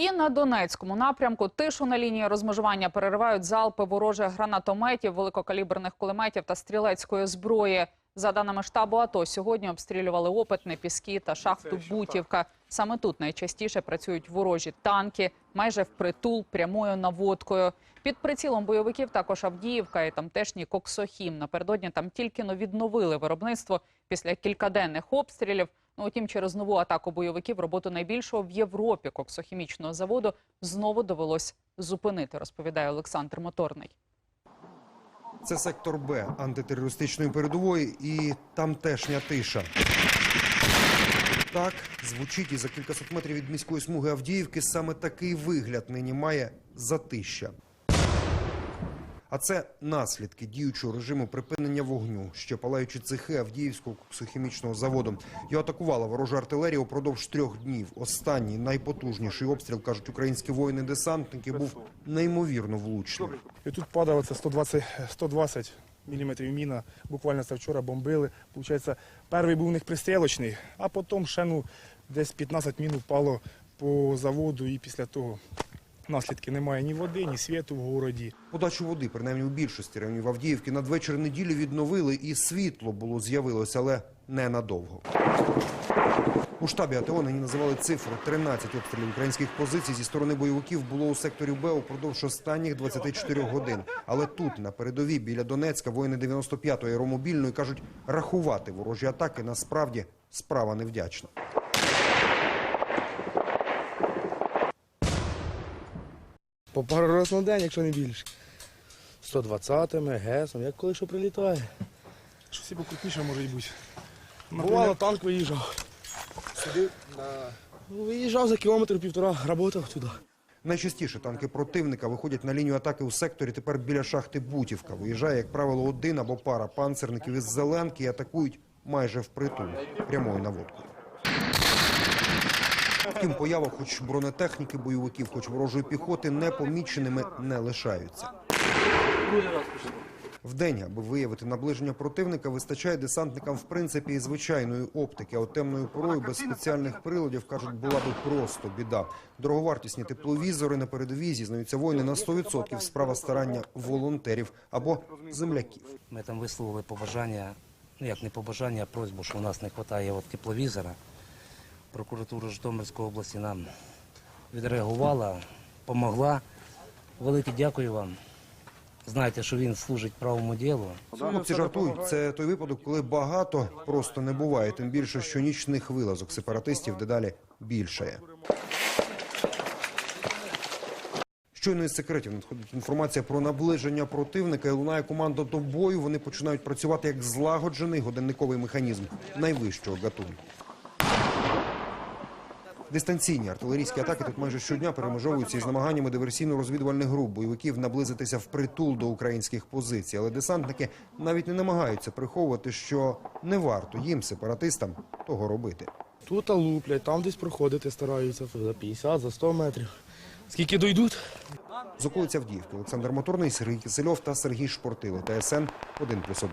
І на Донецькому напрямку тишу на лінії розмежування переривають залпи ворожих гранатометів, великокаліберних кулеметів та стрілецької зброї. За даними штабу АТО, сьогодні обстрілювали опитне, піски та шахту Бутівка. Саме тут найчастіше працюють ворожі танки, майже впритул прямою наводкою. Під прицілом бойовиків також Авдіївка і тамтешній Коксохім. Напередодні там тільки но відновили виробництво після кількаденних обстрілів. Ну, утім, через нову атаку бойовиків роботу найбільшого в Європі коксохімічного заводу знову довелось зупинити, розповідає Олександр Моторний. Це сектор Б антитерористичної передової і тамтешня тиша. Так звучить і за кількасот метрів від міської смуги Авдіївки саме такий вигляд нині має затища. А це наслідки діючого режиму припинення вогню, ще палаючи цехи Авдіївського коксохімічного заводу. Його атакувала ворожа артилерія упродовж трьох днів. Останній найпотужніший обстріл, кажуть українські воїни-десантники, був неймовірно влучним. І тут падало це 120, 120 міліметрів міна. Буквально це вчора бомбили. Получається, перший був у них пристрілочний, а потім ще ну, десь 15 мін впало по заводу і після того наслідки немає ні води, ні світу в городі. Подачу води, принаймні у більшості районів Авдіївки, надвечір неділі відновили і світло було з'явилося, але ненадовго. У штабі АТО нині називали цифру 13 обстрілів українських позицій зі сторони бойовиків було у секторі Б упродовж останніх 24 годин. Але тут, на передовій, біля Донецька, воїни 95-ї аеромобільної кажуть, рахувати ворожі атаки насправді справа невдячна. По пару разів на день, якщо не більше. 120-ми, ГЕСом, як коли що прилітає. Щось і покрупніше може й бути. Бувало, танк виїжджав. Сюди на... Ну, Виїжджав за кілометр півтора, працював туди. Найчастіше танки противника виходять на лінію атаки у секторі тепер біля шахти Бутівка. Виїжджає, як правило, один або пара панцерників із Зеленки і атакують майже впритул прямою наводкою. Втім, поява хоч бронетехніки бойовиків, хоч ворожої піхоти, непоміченими не лишаються. Вдень, аби виявити наближення противника, вистачає десантникам в принципі і звичайної оптики. А от темною порою без спеціальних приладів кажуть, була би просто біда. Дороговартісні тепловізори на передовій зізнаються воїни на 100% справа старання волонтерів або земляків. Ми там висловили побажання, ну як не побажання, а просьбу, що у нас не вистачає тепловізора. Прокуратура Житомирської області нам відреагувала, допомогла. Велике дякую вам. Знаєте, що він служить правому ділу. Хлопці жартують. Це той випадок, коли багато просто не буває. Тим більше, що нічних вилазок сепаратистів дедалі більшає. Щойно із секретів надходить інформація про наближення противника і лунає команда до бою. Вони починають працювати як злагоджений годинниковий механізм найвищого гатунку. Дистанційні артилерійські атаки тут майже щодня перемежовуються із намаганнями диверсійно-розвідувальних груп бойовиків наблизитися впритул до українських позицій. Але десантники навіть не намагаються приховувати, що не варто їм, сепаратистам, того робити. Тут луплять, там десь проходити стараються за 50, за 100 метрів. Скільки дойдуть? З околиці Авдіївки Олександр Моторний, Сергій Кисельов та Сергій Шпортило. ТСН 1+,1.